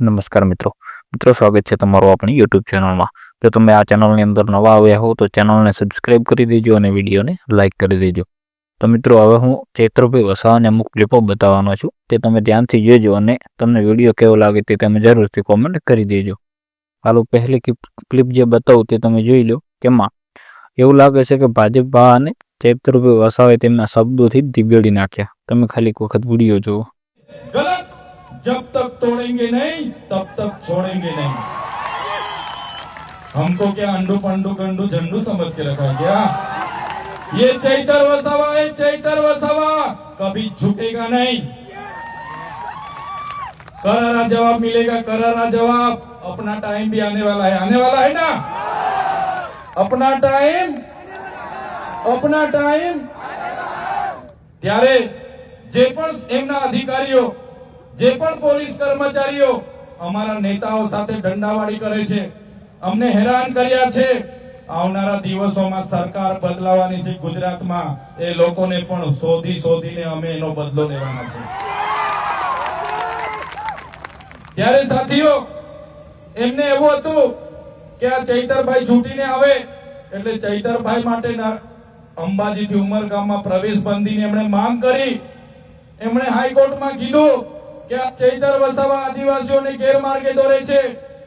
નમસ્કાર મિત્રો. મિત્રો, સ્વાગત છે તમારું આપણી યુટ્યુબ ચેનલમાં. જો તમે આ ચેનલની અંદર નવા આવ્યા હો, તો ચેનલને સબસ્ક્રાઇબ કરી દેજો અને વિડીયોને લાઇક કરી દેજો. તો મિત્રો, હવે હું ચૈત્રભાઈ વસાવાને અમુક ક્લિપો બતાવવાનો છું. તે તમે ધ્યાનથી જોજો અને તમને વીડિયો કેવો લાગે તે તમે જરૂરથી કોમેન્ટ કરી દેજો. હાલો, પહેલી ક્લિપ જે બતાવું તે તમે જોઈ લો તેમાં એવું લાગે છે કે ભાજપ અને ચૈત્રભાઈ વસાવે તેમના શબ્દોથી દિબેડી નાખ્યા. તમે ખાલી એક વખત વીડિયો જુઓ. जब तक तोड़ेंगे नहीं तब तक छोड़ेंगे नहीं हमको क्या अंडू पंडू गंडू झंडू समझ के रखा है क्या ये चैतर वसावा है चैतर वसावा कभी झुकेगा नहीं करारा जवाब मिलेगा करारा जवाब अपना टाइम भी आने वाला है आने वाला है ना अपना टाइम अपना टाइम ત્યારે જે પણ એમના અધિકારીઓ જે પણ પોલીસ કર્મચારીઓ અમારા નેતાઓ સાથે દંડાવાળી કરે છે, અમને હેરાન કર્યા છે. આવનારા દિવસોમાં સરકાર બદલાવાની છે. ગુજરાતમાં એ લોકોને પણ શોધી શોધીને અમે એનો બદલો લેવાના છે. ત્યારે સાથીઓ, એમને એવું હતું કે આ ચૈતરભાઈ છૂટીને આવે, એટલે ચૈતરભાઈ માટે અંબાજીથી ઉમરગામમાં પ્રવેશ બંધીની એમણે માંગ કરી. એમણે હાઈકોર્ટમાં કીધું કે આ ચૈતર વસાવા આદિવાસીઓને ગેરમાર્ગે દોરે છે,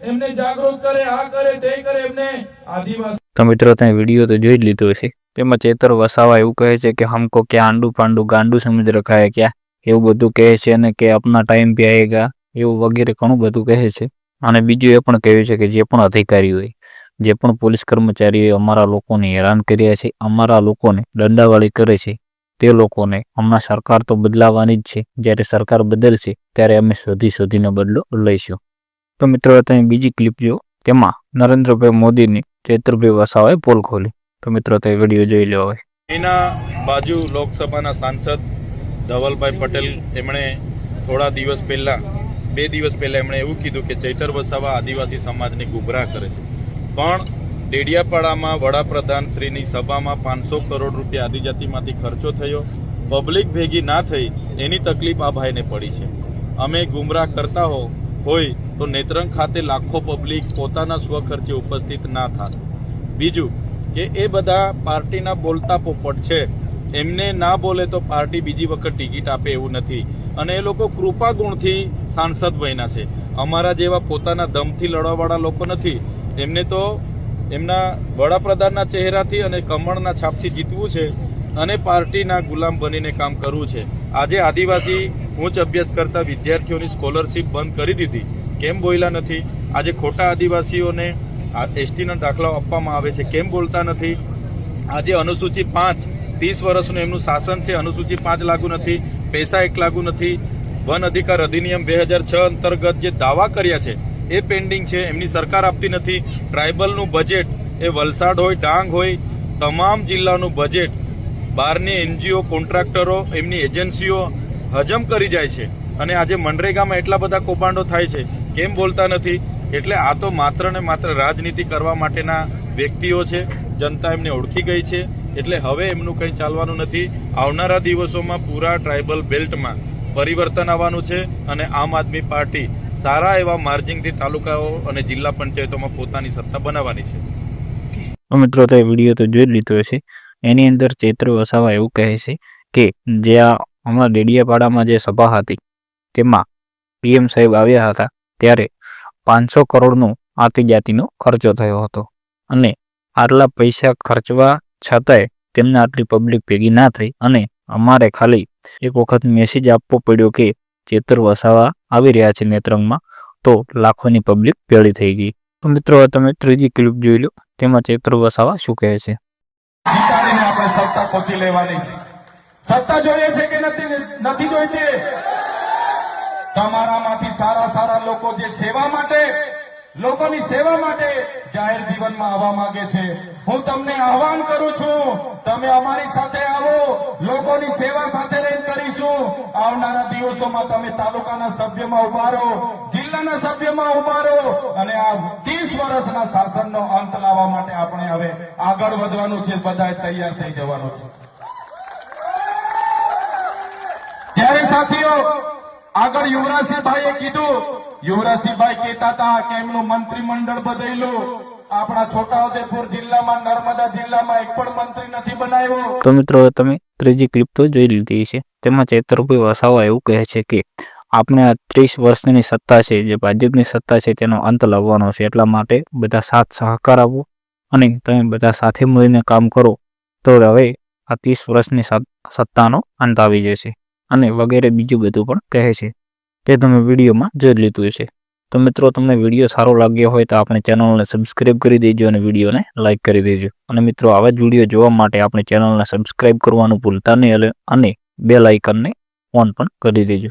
એમને જાગૃત કરે, આ કરે, તે કરે, એમને આદિવાસી તો મિત્રો, તમે વીડિયો તો જોઈ જ લીધો છે તેમાં ચેતર વસાવા એવું કહે છે કે, હમકો ક્યાં આંડુ પાંડુ ગાંડુ સમજ રખા ક્યાં? એવું બધું કહે છે અને કે આપના ટાઈમ પે આએગા એવું વગેરે ઘણું બધું કહે છે. અને બીજું એ પણ કહ્યું છે કે, જે પણ અધિકારી હોય, જે પણ પોલીસ કર્મચારીઓ અમારા લોકોને હેરાન કર્યા છે. અમારા લોકોને દંડાવાળી કરે છે. તે લોકોને હમણાં સરકાર તો બદલાવાની જ છે. જ્યારે સરકાર બદલશે, ત્યારે અમે શોધી શોધીને બદલો લઈશું. તો મિત્રો તમે બીજી ક્લિપ જો તેમાં નરેન્દ્રભાઈ મોદીની ચૈત્રભાઈ વસાવાએ પોલ ખોલી. તો મિત્રો તે વીડિયો જોઈ લો હવે. એના બાજુ લોકસભાના સાંસદ ધવલભાઈ પટેલ, એમણે થોડા દિવસ પહેલાં, બે દિવસ પહેલાં એમણે એવું કીધું કે ચૈતર વસાવા આદિવાસી સમાજને ગુમરાહ કરે છે. પણ ડેડિયાપાડામાં વડાપ્રધાન શ્રીની સભામાં પાંચસો કરોડ રૂપિયા આદિજાતિમાંથી ખર્ચો થયો. પબ્લિક ભેગી ના થઈ એની તકલીફ આ ભાઈને પડી છે. અમે ગુમરાહ કરતા હો, હોય તો નેત્રંગ ખાતે લાખો પબ્લિક પોતાના સ્વખર્ચે ઉપસ્થિત ના થાત. બીજું કે એ બધા પાર્ટીના બોલતા પોપટ છે. એમને ના બોલે તો પાર્ટી બીજી વખત ટિકિટ આપે એવું નથી. અને એ લોકો કૃપા ગુણથી સાંસદ બન્યા છે. અમારા જેવા પોતાના દમથી લડવાવાળા લોકો નથી. એમને તો એમના વડાપ્રધાનના ચહેરાથી અને કમળના છાપથી જીતવું છે અને પાર્ટીના ગુલામ બનીને કામ કરવું છે. આજે આદિવાસી ઉચ્ચ અભ્યાસ કરતા વિદ્યાર્થીઓની સ્કોલરશિપ બંધ કરી દીધી. કેમ બોલ્યા નથી? આજે ખોટા આદિવાસીઓને એસટીના દાખલાઓ આપવામાં આવે છે. કેમ બોલતા નથી? આજે અનુસૂચિત પાંચ, ત્રીસ વર્ષનું એમનું શાસન છે. અનુસૂચિત પાંચ લાગુ નથી. પૈસા એક લાગુ નથી. વન અધિકાર અધિનિયમ બે હજાર છ અંતર્ગત જે દાવા કર્યા છે એ પેન્ડિંગ છે, એમની સરકાર આપતી નથી. ટ્રાઇબલનું બજેટ એ વલસાડ હોય, ડાંગ હોય, તમામ જિલ્લાનું બજેટ બહારની એનજીઓ, કોન્ટ્રાક્ટરો, એમની એજન્સીઓ હજમ કરી જાય છે. અને આજે મનરેગામાં એટલા બધા કૌભાંડો થાય છે, કેમ બોલતા નથી? એટલે આ તો માત્ર ને માત્ર રાજનીતિ કરવા માટેના વ્યક્તિઓ છે, જનતા એમને ઓળખી ગઈ છે. એટલે હવે એમનું કંઈ ચાલવાનું નથી. આવનારા દિવસોમાં પૂરા ટ્રાઇબલ બેલ્ટમાં પરિવર્તન આવવાનું છે અને આમ આદમી પાર્ટી સારા એવા માર્જિંગથી તાલુકાઓ અને જિલ્લા પંચાયતોમાં પોતાની સત્તા બનાવવાની છે. મિત્રો, તે વીડિયો તો જોઈ લીધો છે એની અંદર ચૈત્ર વસાવા એવું કહે છે કે જે આ હમણાં ડેડિયાપાડામાં જે સભા હતી, તેમાં પીએમ સાહેબ આવ્યા હતા, ત્યારે પાંચસો કરોડનો આતિજાતિનો ખર્ચો થયો હતો. અને આટલા પૈસા ખર્ચવા છતાંય તેમને આટલી પબ્લિક ભેગી ના થઈ અને અમારે ખાલી એક વખત મેસેજ આપવો પડ્યો કે ચેતર વસાવા આવી રહ્યા છે નેત્રંગમાં, તો લાખોની પબ્લિક ભેળી થઈ ગઈ. તો મિત્રો તમે ત્રીજી ક્લિપ જોઈ લો, તેમાં ચેતર વસાવા શું કહે છે. સત્તા જોઈએ છે કે નથી નથી જોઈતી? તમારામાંથી સારા સારા લોકો જે સેવા માટે, લોકોની સેવા માટે જાહેર જીવનમાં આવવા માંગે છે. હું તમને આહવાન કરું છું, તમે અમારી સાથે આવો, લોકોની સેવા સાથે રહીને કરીશું આવનારા દિવસોમાં તમે તાલુકાના સભ્યમાં ઊભા રહો, જિલ્લાના સભ્યમાં ઊભા રહો અને આ ત્રીસ વર્ષના શાસનનો અંત લાવવા માટે આપણે હવે આગળ વધવાનું છે બધા તૈયાર થઈ જવાનું છે. ત્યારે સાથીઓ, આગળ યુવરાજસિંહભાઈએ કીધું, યુવરાજસિંહભાઈ કહેતા હતા કે એમનું મંત્રીમંડળ બદલ્યું. આપણા છોટાઉદેપુર જિલ્લામાં, નર્મદા જિલ્લામાં એક પણ મંત્રી નથી બનાવ્યો. તો મિત્રો તમે ત્રીજી ક્લિપ તો જોઈ લીધી છે તેમાં ચેતરભાઈ વસાવા એવું કહે છે કે આપણે આ ત્રીસ વર્ષની સત્તા છે, જે ભાજપની સત્તા છે, તેનો અંત લાવવાનો છે. એટલા માટે બધા સાથ સહકાર આપો અને તમે બધા સાથે મળીને કામ કરો. તો હવે આ ત્રીસ વર્ષની સત- સત્તાનો અંત આવી જશે અને વગેરે બીજું બધું પણ કહે છે. તે તમે વિડીયોમાં જોઈ લીધું હશે. તો મિત્રો, તમને વીડિયો સારો લાગ્યો હોય તો આપણે ચેનલને સબસ્ક્રાઇબ કરી દેજો અને વિડીયોને લાઇક કરી દેજો. અને મિત્રો, આવા જ વીડિયો જોવા માટે આપણી ચેનલને સબસ્ક્રાઈબ કરવાનું ભૂલતા નહીં અને બે લાઇકનને ઓન પણ કરી દેજો.